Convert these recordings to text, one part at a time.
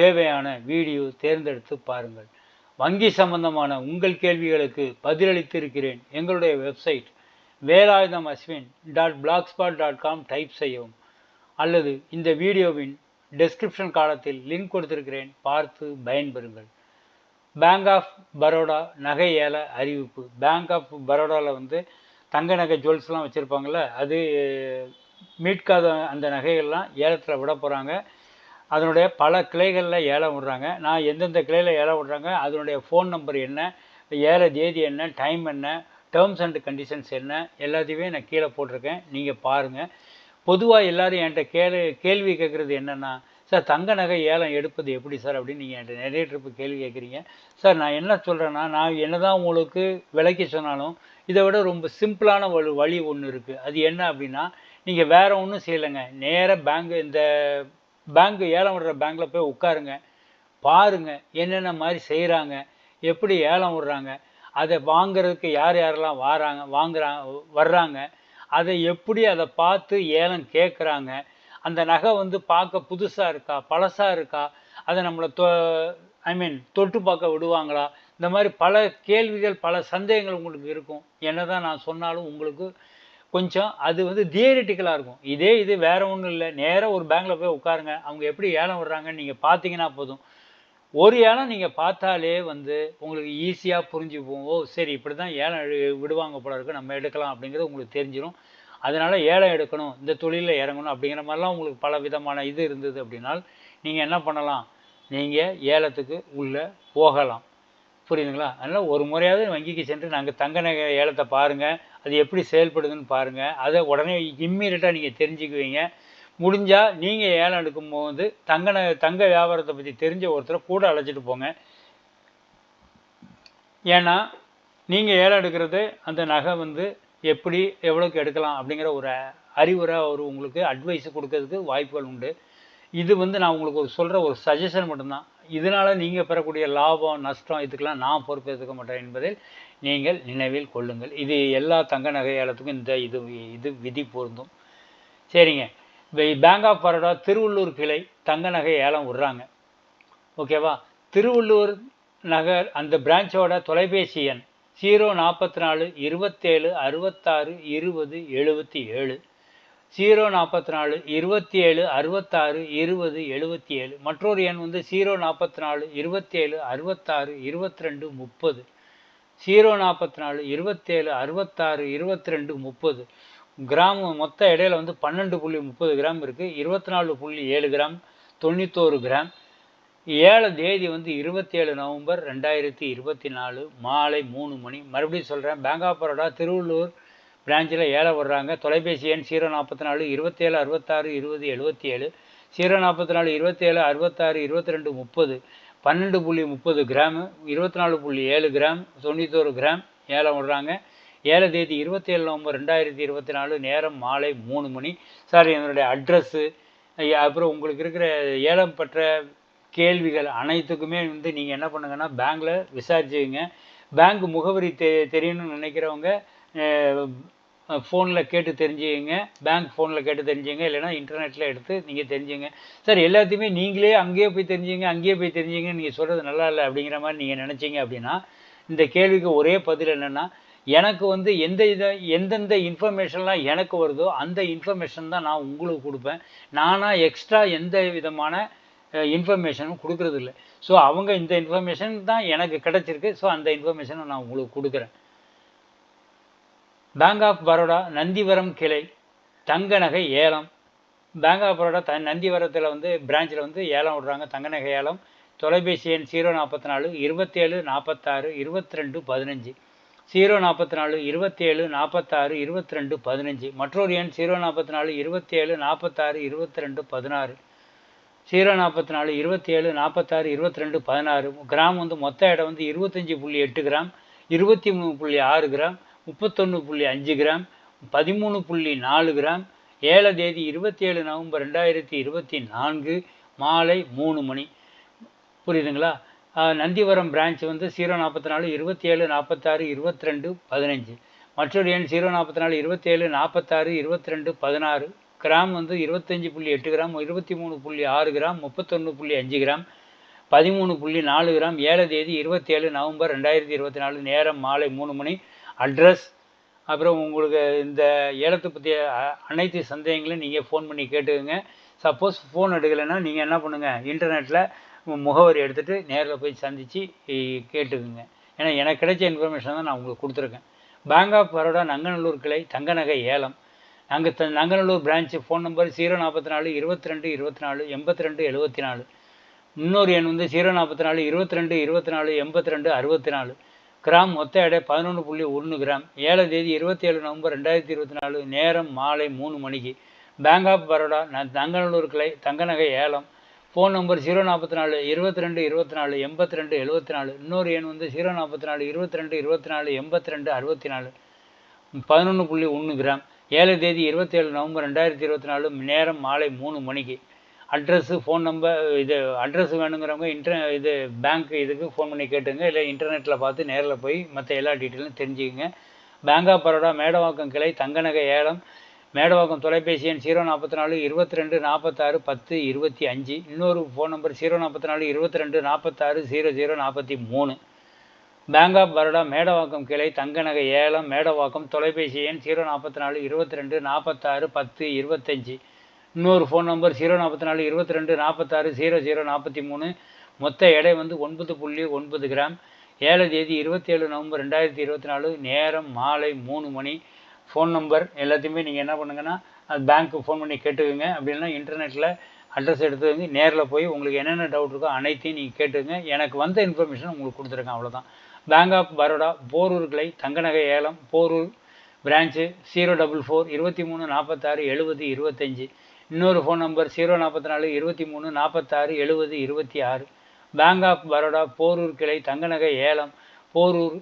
தேவையான வீடியோ தேர்ந்தெடுத்து பாருங்கள். வங்கி சம்பந்தமான உங்கள் கேள்விகளுக்கு பதிலளித்திருக்கிறேன். எங்களுடைய website Velayutham Ashwin dot blogspot dot com type செய்யவும். அல்லது இந்த வீடியோவின் டெஸ்கிரிப்ஷன் காலத்தில் லிங்க் கொடுத்திருக்கிறேன். பார்த்து பயன்பெறுங்கள். பேங்க் ஆஃப் பரோடா நகை ஏல அறிவிப்பு. பேங்க் ஆஃப் பரோடாவில் வந்து தங்க நகை ஜுவல்ஸ்லாம் வச்சுருப்பாங்கள்ல அது மீட்காத அந்த நகைகள்லாம் ஏலத்தில் விட போகிறாங்க அதனுடைய பல கிளைகளில் ஏலம் விடுறாங்க. நான் எந்தெந்த கிளையில் ஏலம் விடுறாங்க அதனுடைய ஃபோன் நம்பர் என்ன ஏழை தேதி என்ன டைம் என்ன டேர்ம்ஸ் அண்ட் கண்டிஷன்ஸ் என்ன எல்லாத்தையுமே நான் கீழே போட்டிருக்கேன். நீங்கள் பாருங்கள் பொதுவாக எல்லோரும் என்கிட்ட கேள்வி கேள்வி கேட்குறது என்னென்னா சார் தங்க நகை ஏலம் எடுப்பது எப்படி சார்? அப்படின்னு நீங்கள் என்கிட்ட நிறைய ட்ரிப்பு கேள்வி கேட்குறீங்க. சார் நான் என்ன சொல்கிறேன்னா நான் என்ன தான் உங்களுக்கு விலைக்கு சொன்னாலும் இதை விட ரொம்ப சிம்பிளான வழி வழி ஒன்று இருக்குது அது என்ன அப்படின்னா நீங்கள் வேறு ஒன்றும் செய்யலைங்க. நேராக பேங்க் இந்த பேங்க் ஏலம் விடுற பேங்க்கில் போய் உட்காருங்க. பாருங்கள் என்னென்ன மாதிரி செய்கிறாங்க எப்படி ஏலம் விடுறாங்க அதை வாங்குறதுக்கு யார் யாரெல்லாம் வாராங்க வாங்குறாங்க வர்றாங்க அதை எப்படி அதை பார்த்து ஏலம் கேட்குறாங்க அந்த நகை வந்து பார்க்க புதுசாக இருக்கா பழசாக இருக்கா அதை நம்மளை தொ ஐ மீன் தொட்டு பார்க்க விடுவாங்களா? இந்த மாதிரி பல கேள்விகள் பல சந்தேகங்கள் உங்களுக்கு இருக்கும். என்ன தான் நான் சொன்னாலும் உங்களுக்கு கொஞ்சம் அது வந்து தியரிட்டிக்கலாக இருக்கும். இதே இது வேற ஒன்றும் இல்லை. நேராக ஒரு பேங்கில் போய் உட்காருங்க. அவங்க எப்படி ஏலம் விடுறாங்கன்னு நீங்கள் பார்த்தீங்கன்னா போதும். ஒரு ஏலம் நீங்கள் பார்த்தாலே வந்து உங்களுக்கு ஈஸியாக புரிஞ்சு போவோம் ஓ சரி இப்படி தான் ஏலம் விடுவாங்க போல இருக்கு. நம்ம எடுக்கலாம் அப்படிங்கிறது உங்களுக்கு தெரிஞ்சிடும் அதனால் ஏலம் எடுக்கணும். இந்த தொழிலில் இறங்கணும் அப்படிங்கிற மாதிரிலாம் உங்களுக்கு பல விதமான இது இருந்தது அப்படின்னால் நீங்கள் என்ன பண்ணலாம்? நீங்கள் ஏலத்துக்கு உள்ளே போகலாம். புரியுதுங்களா? அதனால் ஒரு முறையாவது வங்கிக்கு சென்று நாங்கள் தங்க நகை ஏலத்தை பாருங்கள் அது எப்படி செயல்படுதுன்னு பாருங்கள் அதை உடனே இம்மீடியட்டாக நீங்கள் தெரிஞ்சுக்குவீங்க. முடிஞ்சால் நீங்கள் ஏலம் எடுக்கும்போது தங்க நகை தங்க வியாபாரத்தை பற்றி தெரிஞ்ச ஒருத்தரை கூட அழைச்சிட்டு போங்க. ஏன்னா நீங்கள் ஏலம் எடுக்கிறது அந்த நகை வந்து எப்படி எவ்வளோக்கு எடுக்கலாம் அப்படிங்கிற ஒரு அறிவுரை ஒரு உங்களுக்கு அட்வைஸ் கொடுக்கறதுக்கு வாய்ப்புகள் உண்டு. இது வந்து நான் உங்களுக்கு ஒரு சொல்கிற ஒரு சஜஷன் மட்டும்தான். இதனால் நீங்கள் பெறக்கூடிய லாபம் நஷ்டம் இதுக்கெல்லாம் நான் பொறுப்பேற்றுக்க மாட்டேன் என்பதில் நீங்கள் நினைவில் கொள்ளுங்கள். இது எல்லா தங்க நகையாளத்துக்கும் இந்த இது இது விதி பொருந்தும். சரிங்க. பேங்க் ஆஃப் பரோடா திருவள்ளூர் கிளை தங்க நகை ஏலம் விடுறாங்க. ஓகேவா திருவள்ளூர் நகர் அந்த பிரான்ச்சோட தொலைபேசி எண் ஜீரோ நாற்பத்தி நாலு இருபத்தேழு அறுபத்தாறு இருபது எழுபத்தி ஏழு. ஜீரோ நாற்பத்தி நாலு இருபத்தி ஏழு அறுபத்தாறு இருபது எழுபத்தி ஏழு. மற்றொரு எண் வந்து ஜீரோ நாற்பத்தி நாலு இருபத்தேழு அறுபத்தாறு இருபத்தி ரெண்டு முப்பது. ஜீரோ நாற்பத்தி நாலு இருபத்தேழு அறுபத்தாறு இருபத்தி ரெண்டு முப்பது. கிராம் மொத்த இடையில வந்து பன்னெண்டு புள்ளி முப்பது கிராம் இருக்குது இருபத்தி நாலு புள்ளி ஏழு கிராம் தொண்ணூத்தோரு கிராம். ஏழு தேதி வந்து இருபத்தேழு நவம்பர் ரெண்டாயிரத்தி இருபத்தி நாலு மாலை மூணு மணி. மறுபடியும் சொல்கிறேன் பேங்க் ஆஃப் பரோடா திருவள்ளூர் பிரான்ச்சில் ஏழை வர்றாங்க. தொலைபேசி எண் ஜீரோ நாற்பத்தி நாலு இருபத்தேழு அறுபத்தாறு இருபது எழுபத்தி ஏழு ஜீரோ நாற்பத்தி நாலு இருபத்தேழு அறுபத்தாறு இருபத்தி ரெண்டு முப்பது. பன்னெண்டு புள்ளி முப்பது கிராமு இருபத்தி நாலு புள்ளி ஏழு கிராம் தொண்ணூத்தோரு கிராம் ஏலம் விடுறாங்க ஏழை தேதி இருபத்தேழு நவம்பர் ரெண்டாயிரத்தி இருபத்தி நாலு நேரம் மாலை மூணு மணி. சார் என்னுடைய அட்ரஸ்ஸு அப்புறம் உங்களுக்கு இருக்கிற ஏலம் பெற்ற கேள்விகள் அனைத்துக்குமே வந்து நீங்கள் என்ன பண்ணுங்கன்னா பேங்க்கில் விசாரிச்சுங்க பேங்க் முகவரி தெ தெரியணும்னு நினைக்கிறவங்க ஃபோனில் கேட்டு தெரிஞ்சுங்க பேங்க் ஃபோனில் கேட்டு தெரிஞ்சுங்க இல்லைனா இன்டர்நெட்டில் எடுத்து நீங்கள் தெரிஞ்சுங்க சார் எல்லாத்தையுமே நீங்களே அங்கேயே போய் தெரிஞ்சுங்க அங்கேயே போய் தெரிஞ்சுங்க நீங்கள் சொல்கிறது நல்லா இல்லை அப்படிங்கிற மாதிரி நீங்கள் நினச்சிங்க அப்படின்னா இந்த கேள்விக்கு ஒரே பதில் என்னென்னா எனக்கு வந்து எந்த இதை எந்தெந்த இன்ஃபர்மேஷன்லாம் எனக்கு வருதோ அந்த இன்ஃபர்மேஷன் தான் நான் உங்களுக்கு கொடுப்பேன். நானாக எக்ஸ்ட்ரா எந்த விதமான இன்ஃபர்மேஷனும் கொடுக்குறதில்ல. ஸோ அவங்க இந்த இன்ஃபர்மேஷன் தான் எனக்கு கிடச்சிருக்கு. ஸோ அந்த இன்ஃபர்மேஷனை நான் உங்களுக்கு கொடுக்குறேன். பேங்க் ஆஃப் பரோடா நந்திவரம் கிளை தங்க நகை ஏலம். பேங்க் ஆஃப் பரோடா த நந்திவரத்தில் வந்து பிரான்ச்சில் வந்து ஏலம் விடுறாங்க. தங்க நகை ஏலம். தொலைபேசி எண் ஜீரோ நாற்பத்தி நாலு இருபத்தேழு நாற்பத்தாறு இருபத்தி ரெண்டு பதினஞ்சு. ஜீரோ நாற்பத்தி நாலு இருபத்தேழு நாற்பத்தாறு இருபத்தி ரெண்டு பதினஞ்சு. மற்றொரு எண் ஜீரோ நாற்பத்தி நாலு இருபத்தேழு நாற்பத்தாறு இருபத்தி ரெண்டு பதினாறு. ஜீரோ நாற்பத்தி நாலு இருபத்தி ஏழு நாற்பத்தாறு இருபத்தி ரெண்டு பதினாறு. கிராம் வந்து மொத்த இடம் வந்து இருபத்தஞ்சி புள்ளி எட்டு கிராம் இருபத்தி மூணு புள்ளி ஆறு கிராம். முப்பத்தொன்று புள்ளி அஞ்சு கிராம் பதிமூணு புள்ளி நாலு கிராம் ஏழு தேதி இருபத்தி ஏழு நவம்பர் ரெண்டாயிரத்தி இருபத்தி நான்கு மாலை மூணு மணி. புரியுதுங்களா? நந்திவரம் பிரான்ச் வந்து ஜீரோ நாற்பத்தி நாலு இருபத்தி ஏழு நாற்பத்தாறு இருபத்தி ரெண்டு பதினஞ்சு. மற்றொரு எண் ஜீரோ நாற்பத்தி நாலு இருபத்தி ஏழு நாற்பத்தாறு இருபத்தி ரெண்டு பதினாறு. கிராம் வந்து இருபத்தஞ்சி புள்ளி எட்டு கிராம் இருபத்தி மூணு புள்ளி ஆறு கிராம் முப்பத்தொன்று புள்ளி அஞ்சு கிராம் பதிமூணு புள்ளி நாலு கிராம் ஏழு தேதி இருபத்தி ஏழு நவம்பர் ரெண்டாயிரத்தி இருபத்தி நாலு நேரம் மாலை மூணு மணி. அட்ரஸ் அப்புறம் உங்களுக்கு இந்த ஏலத்தை பற்றிய அனைத்து சந்தேகங்களையும் நீங்கள் ஃபோன் பண்ணி கேட்டுக்கோங்க. சப்போஸ் ஃபோன் எடுக்கலைன்னா நீங்கள் என்ன பண்ணுங்கள் இன்டர்நெட்டில் முகவரி எடுத்துகிட்டு நேரில் போய் சந்தித்து கேட்டுக்குங்க. ஏன்னா எனக்கு கிடைச்ச இன்ஃபர்மேஷன் தான் நான் உங்களுக்கு கொடுத்துருக்கேன். பேங்க் ஆஃப் பரோடா நங்கநல்லூர் கிளை தங்கநகை ஏலம். அங்கே the Nanganallur branch phone number zero நாற்பத்தி நாலு இருபத்தி ரெண்டு இருபத்தி நாலு எண்பத்தி ரெண்டு எழுபத்தி நாலு. இன்னொரு எண் வந்து ஜீரோ நாற்பத்தி நாலு இருபத்தி ரெண்டு இருபத்தி நாலு எண்பத்தி ரெண்டு அறுபத்தி நாலு. கிராம் மொத்த எடை பதினொன்று புள்ளி ஒன்று கிராம். ஏழாம் தேதி இருபத்தி ஏழு நவம்பர் ரெண்டாயிரத்தி இருபத்தி நாலு நேரம் மாலை மூணு மணிக்கு. பேங்க் ஆஃப் பரோடா ந- தங்கநல்லூர் கிளை தங்கநகை ஏலம். ஃபோன் நம்பர் ஜீரோ நாற்பத்தி நாலு இருபத்தி ரெண்டு இருபத்தி நாலு எண்பத்தி ரெண்டு எழுபத்தி நாலு. இன்னொரு எண் வந்து ஜீரோ நாற்பத்தி நாலு இருபத்தி ரெண்டு இருபத்தி நாலு எண்பத்தி ரெண்டு அறுபத்தி நாலு. பதினொன்று புள்ளி ஒன்று கிராம். ஏழு தேதி இருபத்தேழு நவம்பர் ரெண்டாயிரத்தி இருபத்தி நாலு நேரம் மாலை மூணு மணிக்கு. அட்ரஸு ஃபோன் நம்பர் இது அட்ரஸ் வேணுங்கிறவங்க இன்டர் இது பேங்க் இதுக்கு ஃபோன் பண்ணி கேட்டுங்க. இல்லை இன்டர்நெட்டில் பார்த்து நேரில் போய் மற்ற எல்லா டீட்டெயிலும் தெரிஞ்சுக்கங்க. பேங்க் ஆஃப் பரோடா மேடவாக்கம் கிளை தங்கநகை ஏலம். மேடவாக்கம் தொலைபேசி எண் ஜீரோ நாற்பத்தி நாலு இருபத்தி ரெண்டு நாற்பத்தாறு பத்து இருபத்தி அஞ்சு. இன்னொரு ஃபோன் நம்பர் ஜீரோ நாற்பத்தி நாலு இருபத்தி ரெண்டு நாற்பத்தாறு ஜீரோ ஜீரோ நாற்பத்தி மூணு. பேங்க் ஆஃப் பரோடா மேடவாக்கம் கிளை தங்கநகை ஏலம் மேடவாக்கம் தொலைபேசி எண் ஜீரோ நாற்பத்தி நாலு இருபத்தி ரெண்டு நாற்பத்தாறு பத்து இருபத்தஞ்சி இன்னொரு ஃபோன் நம்பர் ஜீரோ நாற்பத்தி நாலு இருபத்தி ரெண்டு நாற்பத்தாறு ஜீரோ ஜீரோ நாற்பத்தி மூணு. மொத்த எடை வந்து ஒன்பது புள்ளி ஒன்பது கிராம். ஏழு தேதி இருபத்தி ஏழு நவம்பர் ரெண்டாயிரத்தி இருபத்தி நாலு நேரம் மாலை மூணு மணி. ஃபோன் நம்பர் எல்லாத்தையுமே நீங்கள் என்ன பண்ணுங்கன்னா அது பேங்க்கு ஃபோன் பண்ணி கேட்டுக்கோங்க. அப்படி இல்லைன்னா இன்டர்நெட்டில் அட்ரஸ் எடுத்து நேரில் போய் உங்களுக்கு என்னென்ன டவுட் இருக்கோ அனைத்தையும் நீங்கள் கேட்டுக்கங்க. எனக்கு வந்த இன்ஃபர்மேஷன் உங்களுக்கு கொடுத்துருக்கேன் அவ்வளோதான் பேங்க் ஆஃப் பரோடா போரூர் கிளை தங்கநகை ஏலம் Porur branch zero double four இருபத்தி மூணு நாற்பத்தாறு எழுபது இருபத்தஞ்சி. இன்னொரு ஃபோன் நம்பர் ஜீரோ நாற்பத்தி நாலு இருபத்தி மூணு நாற்பத்தாறு எழுபது இருபத்தி ஆறு. பேங்க் ஆஃப் பரோடா போரூர் கிளை தங்கநகை ஏலம் Porur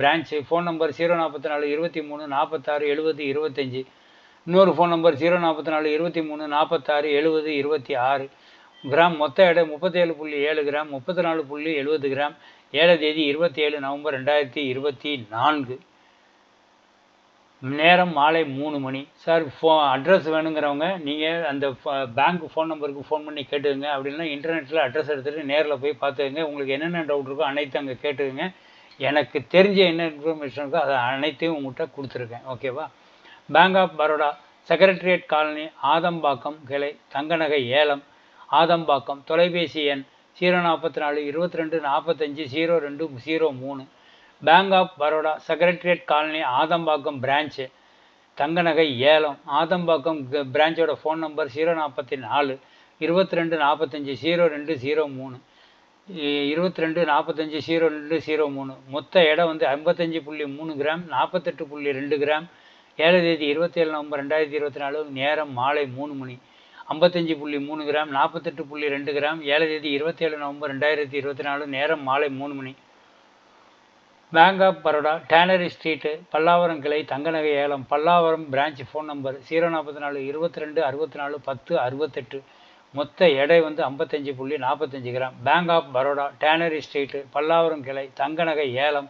branch phone number zero நாற்பத்தி நாலு இருபத்தி மூணு நாற்பத்தாறு எழுபது இருபத்தஞ்சி இன்னொரு ஃபோன் நம்பர் ஜீரோ நாற்பத்தி நாலு இருபத்தி மூணு நாற்பத்தாறு எழுபது இருபத்தி ஆறு. கிராம் மொத்த எடை முப்பத்தேழு புள்ளி ஏழு கிராம் முப்பத்தி நாலு புள்ளி எழுபது கிராம் ஏழு தேதி இருபத்தி ஏழு நவம்பர் ரெண்டாயிரத்தி இருபத்தி நான்கு. நேரம் மாலை மூணு மணி. சார் ஃபோ அட்ரஸ் வேணுங்கிறவங்க நீங்கள் அந்த பேங்க் ஃபோன் நம்பருக்கு ஃபோன் பண்ணி கேட்டுக்கங்க. அப்படி இல்லைன்னா இன்டர்நெட்டில் அட்ரஸ் எடுத்துகிட்டு நேரில் போய் பார்த்துக்கங்க உங்களுக்கு என்னென்ன டவுட் இருக்கோ அனைத்தும் அங்கே கேட்டுக்கங்க. எனக்கு தெரிஞ்ச என்ன இன்ஃபர்மேஷன் இருக்கோ அதை அனைத்தையும் உங்கள்கிட்ட கொடுத்துருக்கேன். ஓகேவா bank of Baroda secretariat colony Adambakkam கிளை தங்கநகை ஏலம் ஆதம்பாக்கம் தொலைபேசி எண் ஜீரோ நாற்பத்தி நாலு இருபத்தி ரெண்டு நாற்பத்தஞ்சு ஜீரோ ரெண்டு ஜீரோ மூணு. Bank of Baroda secretariat colony Adambakkam branch தங்கநகை ஏலம் ஆதம்பாக்கம் பிரான்ச்சோட ஃபோன் நம்பர் ஜீரோ நாற்பத்தி நாலு இருபத்தி ரெண்டு நாற்பத்தஞ்சு ஜீரோ ரெண்டு ஜீரோ மூணு. இருபத்தி ரெண்டு நாற்பத்தஞ்சு ஜீரோ ரெண்டு ஜீரோ மூணு. மொத்த இடம் வந்து ஐம்பத்தஞ்சு புள்ளி மூணு கிராம் நாற்பத்தெட்டு புள்ளி ரெண்டு கிராம். ஏழு தேதி இருபத்தேழு நவம்பர் ரெண்டாயிரத்தி இருபத்தி நாலு நேரம் மாலை மூணு மணி. ஐம்பத்தஞ்சு புள்ளி மூணு கிராம் நாற்பத்தெட்டு புள்ளி ரெண்டு கிராம். ஏழு தேதி இருபத்தேழு நவம்பர் ரெண்டாயிரத்தி இருபத்தி நாலு நேரம் மாலை மூணு மணி. Bank of Baroda tannery street Pallavaram கிளை தங்கநகை ஏலம் Pallavaram branch phone number zero நாற்பத்தி நாலு இருபத்தி ரெண்டு அறுபத்தி நாலு பத்து அறுபத்தெட்டு மொத்த எடை வந்து ஐம்பத்தஞ்சு புள்ளி நாற்பத்தஞ்சு gram. Bank of Baroda tannery street Pallavaram கிளை தங்கநகை ஏலம்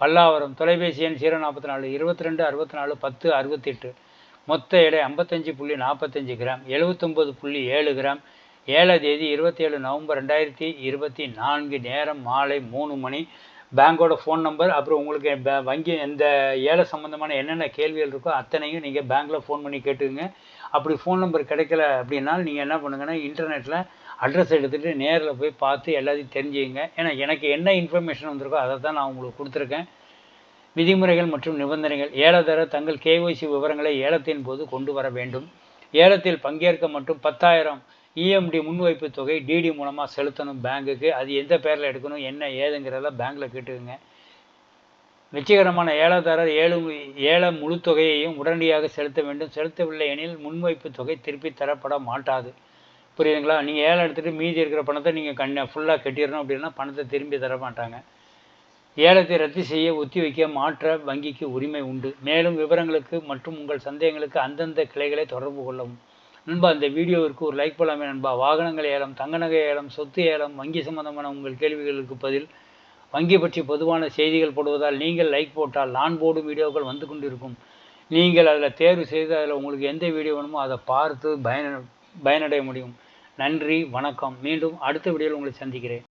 பல்லாவரம் தொலைபேசி எண் ஜீரோ நாற்பத்தி நாலு இருபத்தி ரெண்டு அறுபத்தி நாலு பத்து அறுபத்தெட்டு மொத்த எடை ஐம்பத்தஞ்சு புள்ளி நாற்பத்தஞ்சு கிராம். எழுபத்தொம்பது புள்ளி ஏழு கிராம். ஏழாம் தேதி இருபத்தேழு நவம்பர் ரெண்டாயிரத்தி இருபத்தி நான்கு நேரம் மாலை மூணு மணி. பேங்கோட ஃபோன் நம்பர் அப்புறம் உங்களுக்கு வங்கி எந்த ஏழை சம்மந்தமான என்னென்ன கேள்விகள் இருக்கோ அத்தனையும் நீங்கள் பேங்க்கில் ஃபோன் பண்ணி கேட்டுக்குங்க. அப்படி ஃபோன் நம்பர் கிடைக்கல அப்படின்னா நீங்கள் என்ன பண்ணுங்கன்னா இன்டர்நெட்டில் அட்ரஸ் எடுத்துகிட்டு நேரில் போய் பார்த்து எல்லாத்தையும் தெரிஞ்சுக்கங்க. ஏன்னா எனக்கு என்ன இன்ஃபர்மேஷன் வந்திருக்கோ அதை தான் நான் உங்களுக்கு கொடுத்துருக்கேன். விதிமுறைகள் மற்றும் நிபந்தனைகள். ஏலதாரர் தங்கள் கேஒய்சி விவரங்களை ஏலத்தின் போது கொண்டு வர வேண்டும். ஏலத்தில் பங்கேற்க மட்டும் பத்தாயிரம் இஎம்டி முன்வைப்பு தொகை டிடி மூலமாக செலுத்தணும் பேங்குக்கு. அது எந்த பேரில் எடுக்கணும் என்ன ஏதுங்கிறதெல்லாம் பேங்க்கில் கேட்டுக்கோங்க. வெற்றிகரமான ஏலதாரர் ஏழு ஏல முழு தொகையையும் உடனடியாக செலுத்த வேண்டும். செலுத்தவில்லை எனில் முன்வைப்பு தொகை திருப்பி தரப்பட மாட்டாது. புரியுதுங்களா? நீங்கள் ஏலம் எடுத்துகிட்டு மீதி இருக்கிற பணத்தை நீங்கள் கண்ண ஃபுல்லாக கட்டிடணும் அப்படின்னா பணத்தை திரும்பி தர மாட்டாங்க. ஏலத்தை ரத்து செய்ய ஒத்தி வைக்க மாற்ற வங்கிக்கு உரிமை உண்டு. மேலும் விவரங்களுக்கு மற்றும் உங்கள் சந்தேகங்களுக்கு அந்தந்த கிளைகளை தொடர்பு கொள்ளவும். நண்பா இந்த வீடியோவிற்கு ஒரு லைக் போலாமே நண்பா. வாகனங்கள் ஏலம் தங்க நகை ஏலம் சொத்து ஏலம் வங்கி சம்பந்தமான உங்கள் கேள்விகளுக்கு பதில் வங்கி பற்றி பொதுவான செய்திகள் போடுவதால் நீங்கள் லைக் போட்டால் நான் போடும் வீடியோக்கள் வந்து கொண்டிருக்கும். நீங்கள் அதில் தேர்வு செய்து அதில் உங்களுக்கு எந்த வீடியோ வேணுமோ அதை பார்த்து பயன பயனடைய முடியும். நன்றி வணக்கம். மீண்டும் அடுத்த வீடியோவில் உங்களை சந்திக்கிறேன்.